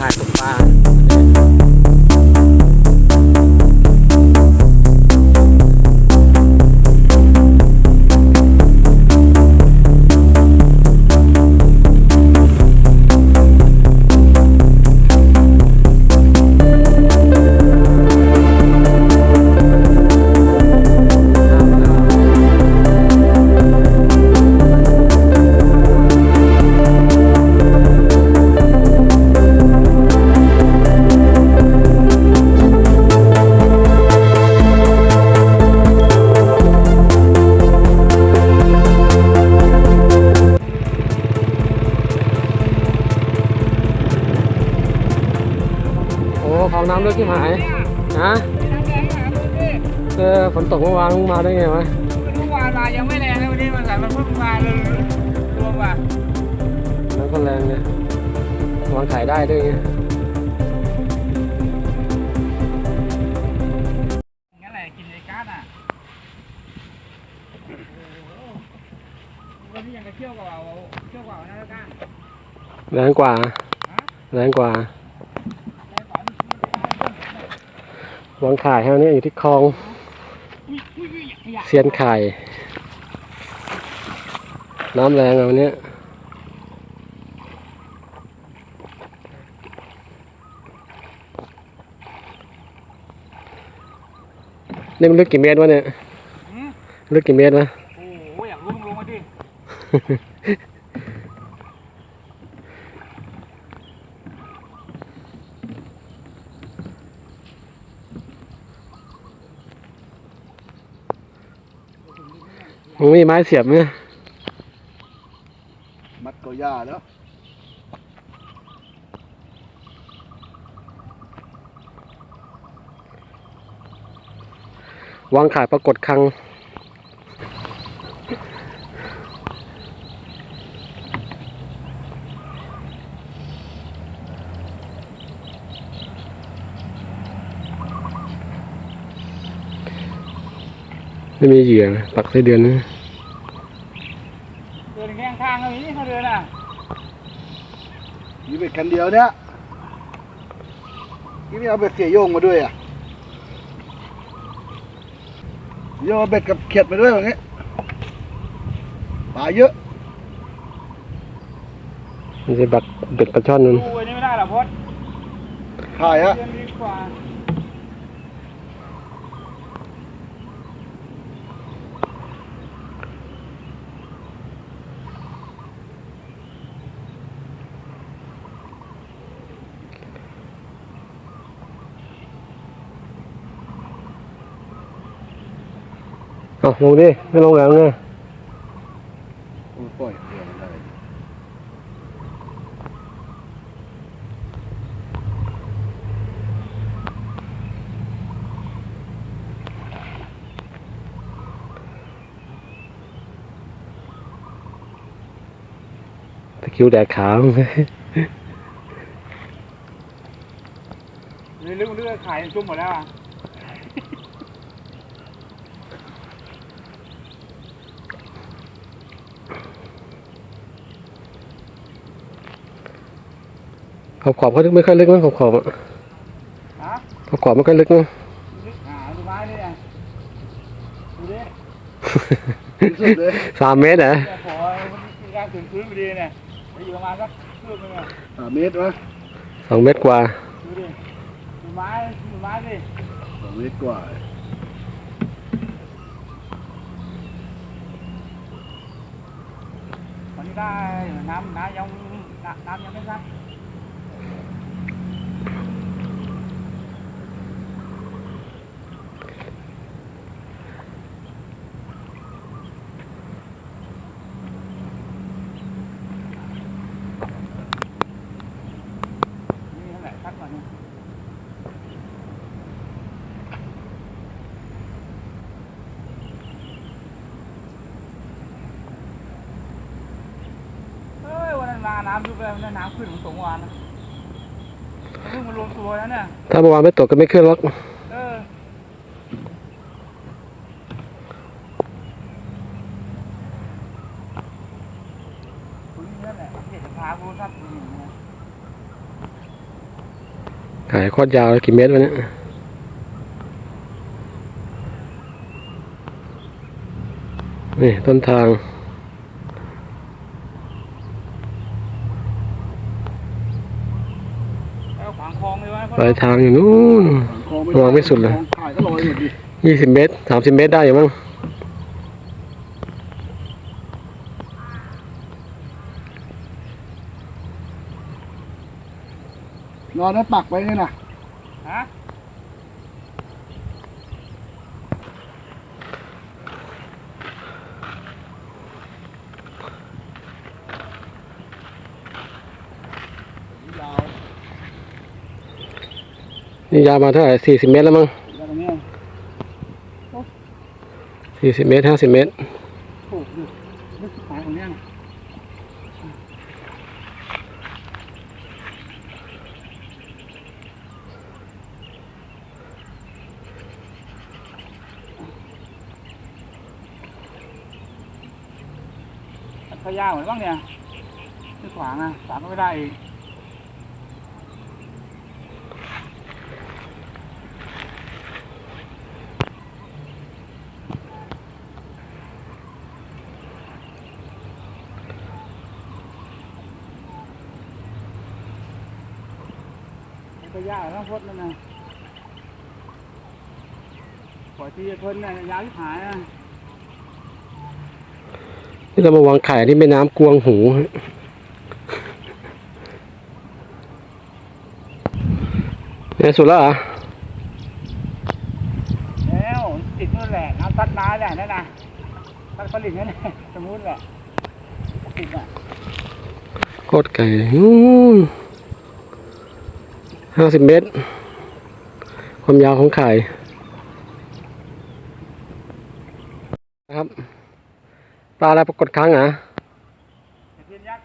ขายตกปลา โอ้เขาน้ำลึกที่หายฮะเออฝนตกเมื่อวานมึงมาได้ไงวะเมื่อวานมายังไม่แรงเลยวันนี้มันสายมันเพิ่งมาเลยรวมว่ะน้ำก็แรงเลยวางขายได้ด้วยไงงั้นแหละกินไอ้การ์ดอะวันนี้ยังกระเที่ยวกว่าเที่ยวกว่านะก้านแรงกว่า แรงกว่า แล้วก่อน วางขายแค่นี้อยู่ที่คลองอุ้ยอุ้ยอุ้ยขยะเซียนไข่น้ำแรงอะวันเนี้ยนี่มันลึกกี่เมตรวะเนี่ยอืมลึกกี่เมตรวะโอ้โหอยากรู้มึงลงมาดิ มึงมีไม้เสียบไหมมัดก็ย่าแล้ววางขายปรากฏครั้งไม่มีเหยื่อนะปักไส้เดือนนะ เดินแข้งข้างๆเลยนี่เขาเดินอะมีเบ็ดคันเดียวเนี่ยนี่ไม่เอาเบ็ดเสียโยงมาด้วยอะโยงเอาเบ็ดกับเขียดมาด้วยแบบนี้ปลาเยอะมันจะบักเบ็ดปลาช่อนนั่นดูอันนี้ไม่ได้หรอพอดถ่ายฮะ เดินดีกว่า อาลงดิไม่ลงแล้วไงโอ้ยปล่อยเดียวมันได้ตะคริวแดดขาวเรื่องเรื่องขายจุ่มหมดแล้วอะ อบขอบเขาไม่ค่อยลึกมั้งขอบขอบอะฮะขอบขอบไม่ค่อยลึกมั้งอ่าดูไม้นี่อะดูดิที่สุดเลยสามเมตรเหรอแต่ขอมีการถึงพื้นพอดีเนี่ยอยู่ประมาณสักคืบนึงอะสามเมตรวะสองเมตรกว่าดูดิดูไม้ดูไม้สิสองเมตรกว่าตอนนี้ได้น้ำน้ำยังน้ำน้ำยังไม่ซัดนี่นั่นแหละซัดก่อนเนี่ยเฮ้ยวันนั้นมาน้ำยุบเลยวันนั้นน้ำขึ้นถึงสงว่านะเพิ่งมารวมตัวแล้วเนี่ย ถ้าเมื่อวานไม่ตกก็ไม่ขึ้นหรอกเออคุณนั่นแหละเห็นพาคุณทัดอยู่เนี่ยขายโคตรยาวกี่เมตรวะเนี่ยนี่ต้นทาง แล้วขวางค ลองเลยวะปลายทางอยู่นู้นคลองระวังไม่สุดเลยคลองถ่ายก็ลอยหมดดิยี่สิบเมตรสามสิบเมตรได้อยู่มั้งนอนแล้วปักไว้เนี่ยนะฮะ นี่ยาวมาเท่าไหร่สี่สิบเมตรแล้วมั้งยาวตรงเนี้ยสี่สิบเมตรห้าสิบเมตรโอ้โหดูนึกหมายของเนี้ยนะพยาเหมือนบ้างเนี่ยที่ขวางอะขวางก็ไม่ได้อีกพ ยาต้องพดนั่นนะปล่อยทีเพิ่นเนี่ยยาวที่หายอะนี่เรามาวางไข่ที่แม่น้ำกวงหูฮะเนี่ยสุดแล้วเหรอแล้วติดนู่นแหละน้ำซัดน้าแหละนั่นน่ะซัดผลิตนั่นแหละสมมุติแหละติดอะโคตรไก่นู้น ห้าสิบเมตร ความยาวของไข่นะครับ ปลาอะไรปรากฏครั้งเหรอะเทียนยักษ์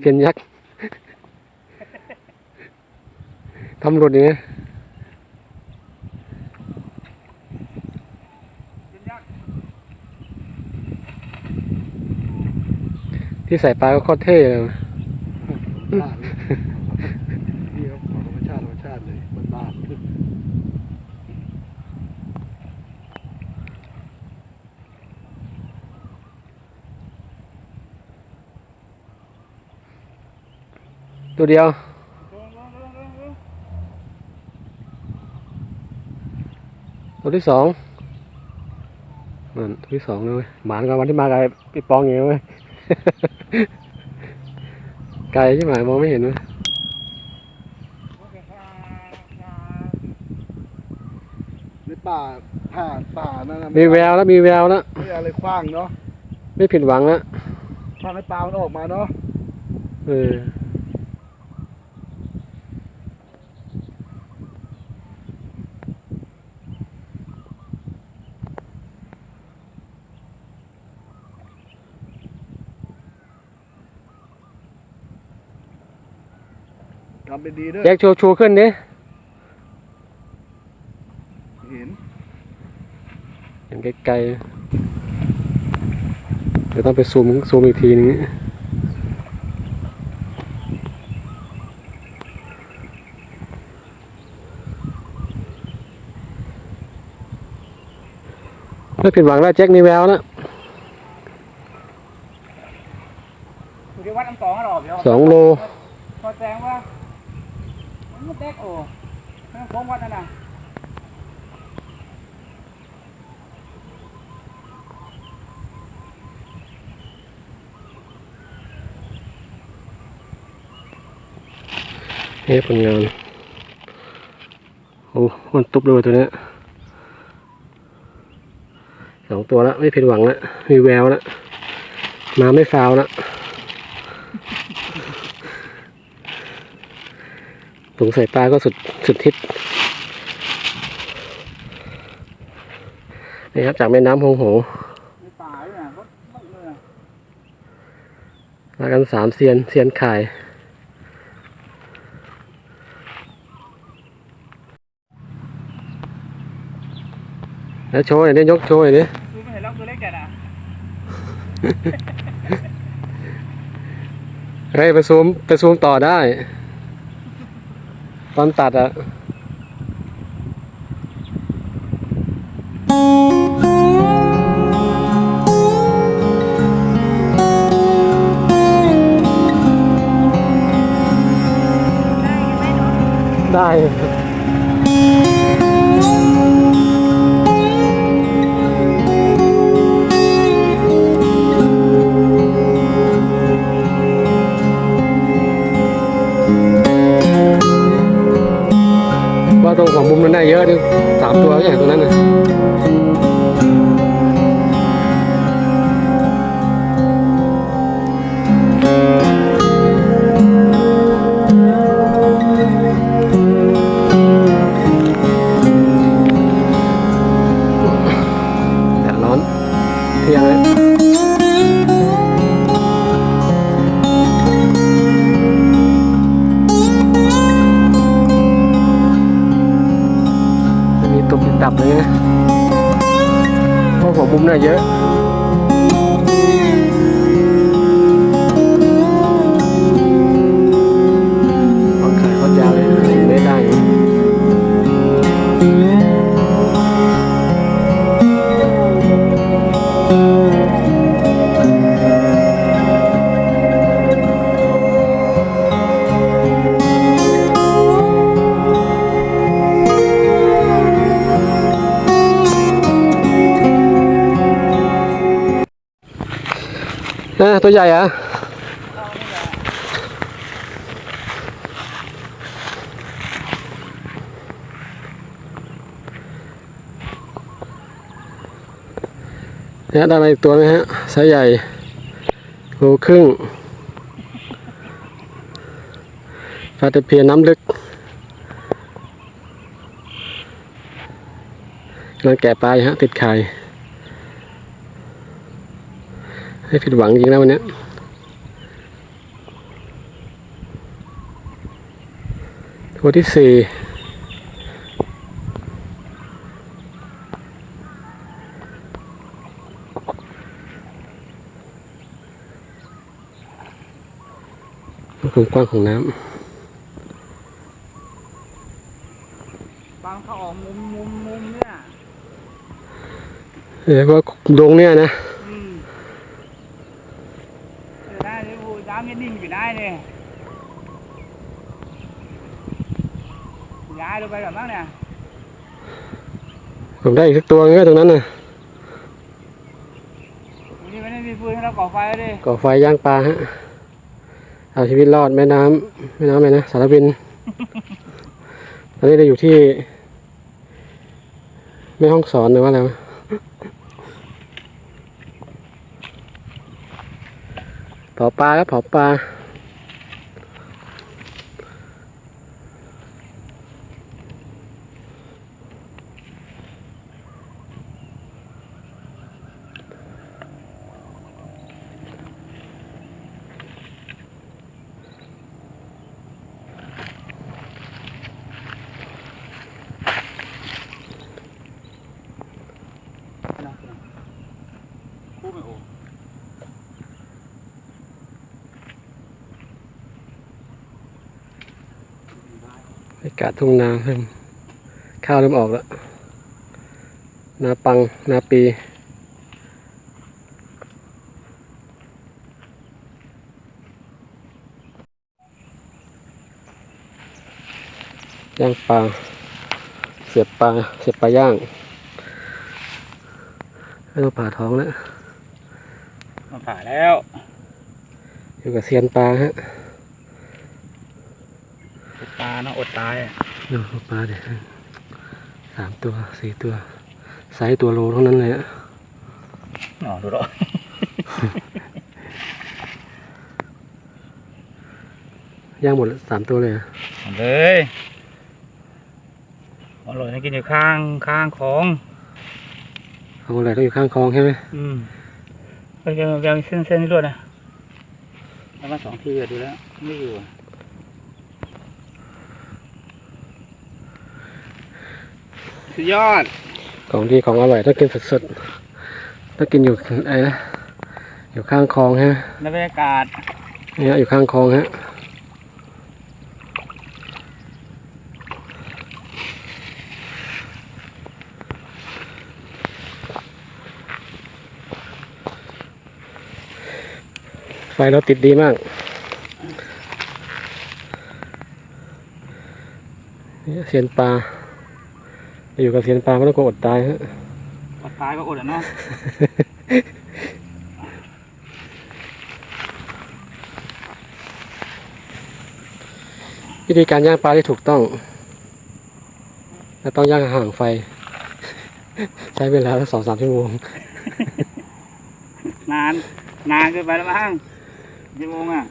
เพียนยักษ์ทำหลุดอย่างเงี้ยเทียนยักษ์ที่ใส่ปลาก็โคตรเท่เลย นี่ครับของธรรมชาติธรรมชาติเลยบ้านๆ ตัวเดียวลงลงลงลงลงตัวที่สองนั่นตัวที่สองเลยเว้ยหมานกันวันที่มากับไอ้ปีปองอย่างเงี้ยเว้ยไกลใช่ไหมมองไม่เห็นเว้ยโอเคครับในป่าผ่านป่านั่นนะมีแววแล้วมีแววแล้วไม่อะไรคว้างเนาะไม่ผิดหวังแล้วถ้าให้ปลามันออกมาเนาะเออ ทำเป็นดีด้วยแจ็คโชว์โชว์ขึ้นดิเห็นเห็นไกลๆเดี๋ยวต้องไปซูมซูมอีกทีนึงไม่ผิดหวังแล้วแจ็คมีแววแล้วอยู่ที่วัดน้ำสองหรอเดี๋ยวสองโลพอแจ้งว่า มันแตกโอ้ไม่งฟ้องวัดนั่นน่ะเฮ้ผลงาน โอ้มันตุบเลยตัวเนี้ยสองตัวแล้วไม่ผิดหวังแล้วมีแววแล้วมาไม่ฟาวล้ว ถุงใส่ปลาก็สุดสุดทิศนี่ครับจากแม่น้ำหงโหในป่าด้วยน่ะรถรถเลยน่ะมากันสามเซียนเซียนขายแล้วโชว์หน่อยดิยกโชว์หน่อยดิดูไม่เห็นแล้วตัวเล็กแก่น่ะเฮ้ยไปซูมไปซูมต่อได้ ตอนตัดอะ ตัวใหญ่อะเนี่ยได้มาอีกตัวไหมฮะไซส์ใหญ่โลครึ่งฟาตะเพียนน้ำลึกกำลังแกะปลายฮะติดไข่ ให้ผิดหวังจริงนะวันเนี้ยตัวที่สี่ความกว้างของน้บางเขาออกมุมมุมมุมเนี่ยำเรียกว่าดงเนี่ยนะ อืมเออได้เลยพูน้ำนิ่งๆอยู่ได้เลยย้าย ลงไปก่อนบ้างเนี่ยผมได้อีกสักตัวนึงก็ตรงนั้นน่ะวันนี้ไม่ได้มีฟืนให้เราก่อไฟเลยก่อไฟย่างปลาฮะเอาชีวิตรอดแม่น้ำแม่น้ำอะไรนะสารบิน ตอนนี้เราอยู่ที่แม่ห้องสอนหรือว่าอะไรวะเผาปลาครับเผาปลา อากาศทุ่งนาเริ่มข้าวเริ่มออกแล้ว นาปัง นาปีย่างปลา เสียบปลา เสียบปลาย่างให้เราผ่าท้องแล้วมาผ่าแล้ว อยู่กับเซียนปลาฮะปลาเนาะอดตายอะดูปลาเดี๋ยวสามตัวสี่ตัวไซส์ตัวโลเท่านั้นเลยอะอ๋อดูดอกย่างหมดสามตัวเลยอะเอาเลยอร่อยนะกินอยู่ข้างข้างของเอาอะไรต้องอยู่ข้างคลองใช่ไหมอืมก็ยังยังเส้นเส้นนี่ด้วยนะแล้วมาสองทีอะดูแล้วไม่อยู่ สุดยอด ของดีของอร่อยถ้ากินสดๆถ้ากินอยู่ไอนะอยู่ข้างคลองฮะในบรรยากาศเนี่ยอยู่ข้างคลองฮะไฟเราติดดีมากเสียนปลา อยู่กับเสียนปลาไม่ต้องกลัวอดตายฮะอดตายก็อดอะเนาะวิธีการย่างปลาที่ถูกต้องเราต้องย่างห่างไฟ ใช้เวลาสักสองสามชั่วโมง นาน นานเกินไปแล้วมั้งกี่โมงอะ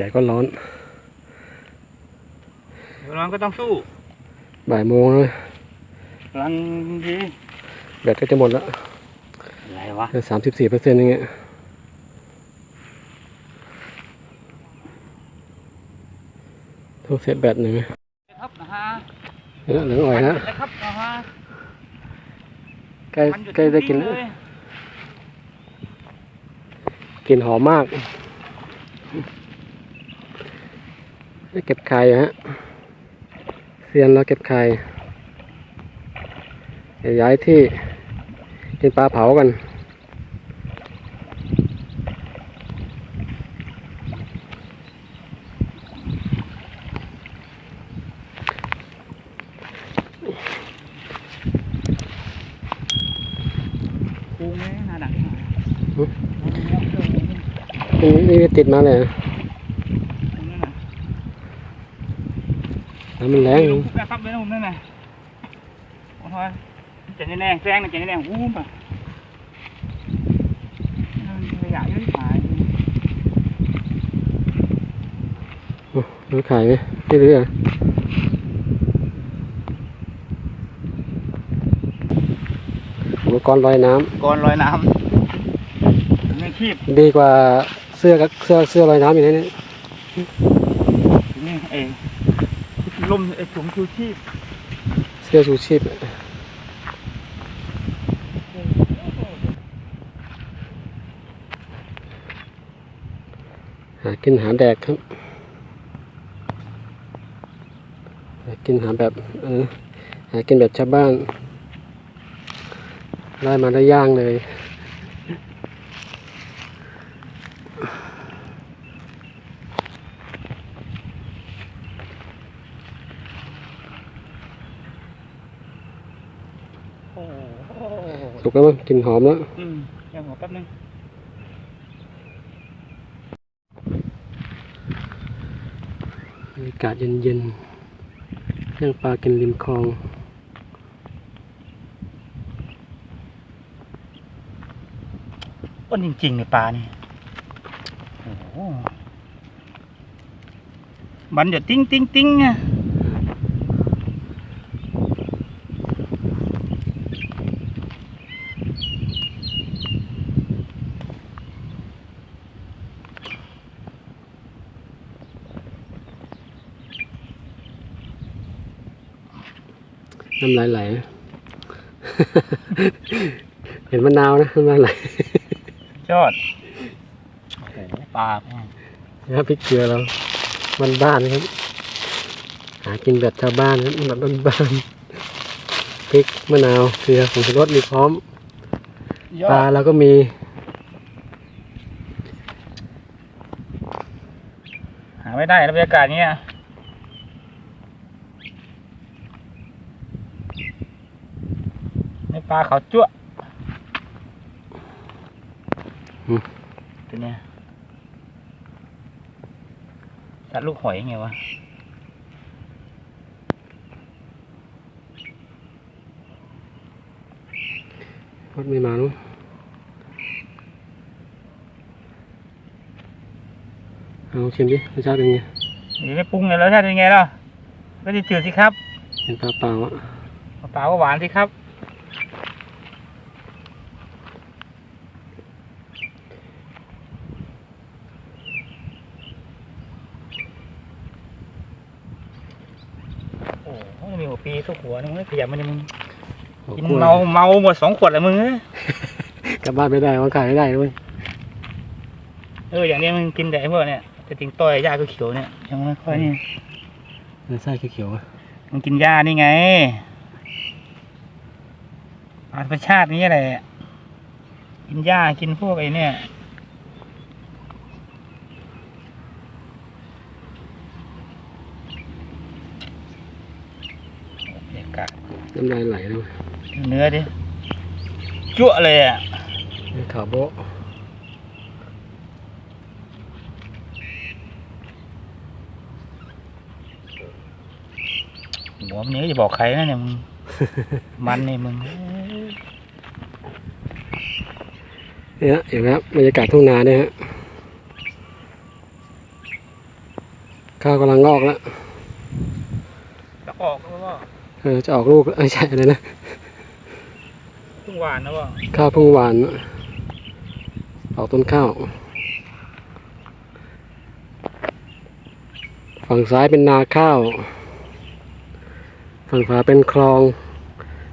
แดดก็ร้อนเดี๋ยวเราก็ต้องสู้บ่ายโมงแล้วกำลังดีแบตก็จะหมดแล้วอะไรวะสามสิบสี่เปอร์เซ็นต์อย่างเงี้ยโทรเสียบแบตหน่อยไหมครับนะฮะเออเหลืองอ่อยนะนะครับนะฮะใกล้มันอยู่ใกล้ได้กินที่แล้วเลยกลิ่นหอมมากได้ เก็บไข่อยู่ฮะเซียนเราเก็บไข่เดี๋ยวย้ายที่กินปลาเผากันคูไหมหน้าดังนี่นี่ติดมาเลยเหรอ น้ำมันแรงลูกนะครับไม่ต้องนั่นน่ะโอ้ยจะแน่ๆแซงนะจะแน่ๆวูบอะขยะเยอะที่หายโอ้ดูไข่ไหมไม่รู้อะอุปกรณ์ลอยน้ก่อนลอยน้ำไม่คีบำดีกว่าเสื้อกับเสื้อเสื้อลอยน้ำอยู่ในนี้นี่เอง ลมไอ้ถุงชูชีพเสื้อชูชีพหากินหาแดกครับหากินหาแบบเออหากินแบบชาวบ้าน ได้มาได้ย่างเลย โอ้โหสุกแล้วมั้งกลินหอมแล้วอืมยังหัวแป๊บนึงบรรยากาศเย็นๆย่างปลากินริมคลองอ้วนจริงๆในปลานี่โอ้โหมันจะติ้งติ้งติ้งไง น้ำลายไหล เห็นมะนาวนะน้ำลายไหลยอดโอ้โหปลาแม่งนะครับพริกเกลือเราบ้านบ้านๆครับ หากินแบบชาวบ้านครับแบบบ้านๆพริกมะนาวเกลือผงชูรสมีพร้อมยอปลาดเราก็มีหาไม่ได้แล้วบรรยากาศเนี้ย ปลาเขาวจั่วอืมตัวเนี้ยสัตว์ลูกหอยไงวะรถไม่มาเนอะเอาชิมดิรสชาติเป็นไงนี่ไม่ปรุงเลยแล้วใช่เป็นไงล่ะก็จะจืดสิครับ เป็นปลาเปล่าอะเปล่าก็หวานสิครับ โอ้โหมีหัวปีสุกหัวนึงไม่ขยับมันเลยมึงโอ้กินกล้วยเมาเมาหมดสองขวดเลยมึงเอ้ยกลับบ้านไม่ได้วางขายไม่ได้ด้วยเอออย่างนี้มึงกินแต่ไอ้พวกเนี่ยจะติงต้อยหญ้าเขียวๆเนี่ยยังไม่ค่อยนี่เนื้อไส้เขียวๆอะมึงกินหญ้านี่ไงธรรมชาตินี่แหละกินหญ้ากินพวกไอ้เนี่ยบรรยา กาศน้ำลายไหลเลยดูเนื้อดิจั่วเลยอะเนื้อขาวโบ๊ะหัวมันนี้จะบอกใครนะเนี่ยมึงมันนี่มึงเนี่ยเห็นไหมครับบรรยากาศทุ่งนาเนี่ยฮะข้าวกำลังงอกแล้วจะออกแล้วว่า เออจะออกลูกแล้วเอ้ยใช่อะไรนะเพิ่งหวานนะว่าข้าวเพุ่งหวานออกต้นข้าว ฝั่งซ้ายเป็นนาข้าว ฝั่งขวาเป็นคลอง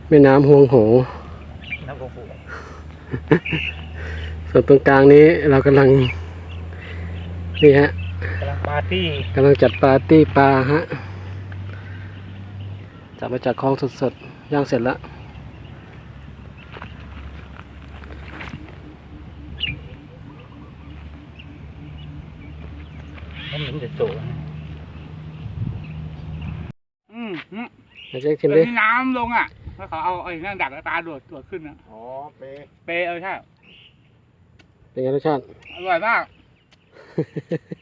แม่น้ำหวงโหน้ำโอ้โหส่วนตรงกลางนี้เรากำลัง นี่ฮะกำลังปาร์ตี้กำลังจัดปาร์ตี้ปลาฮะ จับมาจากคลองสดๆ ย่างเสร็จแล้วมันเหมือนจะโตนะอืมอืมอยากจะชิมเดี๋ดิยวนี้น้ำลงอะ แล้วเขาเอาไอ้นั่นดักแล้วตาโดดโดดขึ้นนะอ๋อเปเปย์เออใช่ เป็นไงรสชาติ อร่อยมาก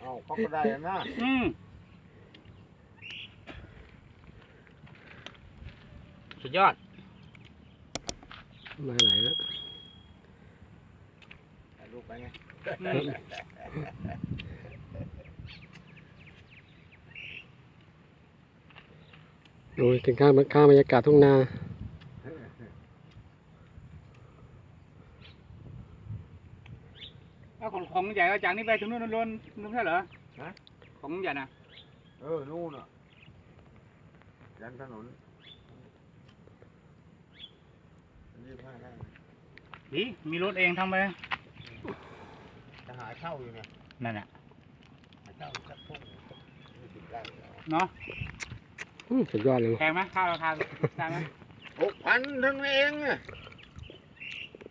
เอ้าเขาก็ได้นะ อืม สุดยอด มาไหลแล้วถ่ายรูปไปไงโอ้ยถึงข้ามข้ามบรรยากาศทุ่งนาแล้วของของใหญ่ก็จากนี้ไปถึงนู่นนู่นนู่นใช่เหรอของใหญ่นะเออนู่นอะยันถนน ยี่สิบห้าได้ดีมีรถเองทำไปจะหาเช่าอยู่เนี่ยนั่นแหละหาเช่าสักพวกยี่สิบได้แล้วเนาะอื้อสุดยอดเลยแพงไหมข้าวราคาได้ไหมหกพันเท่านั้นเองอะ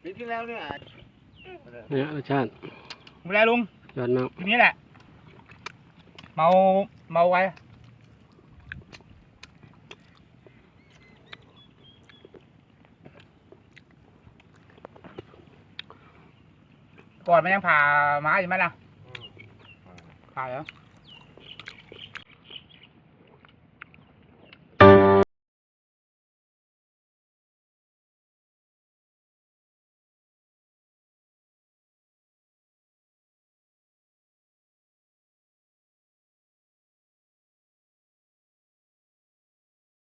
ปีที่แล้วเนี่ยเนี่ยรสชาติไม่เป็นไรลุงยอดมากทีนี้แหละ เมา เมาไว้ ก่อนมันยังผ่าไม้อยู่ไหมล่ะผ่าเหรอ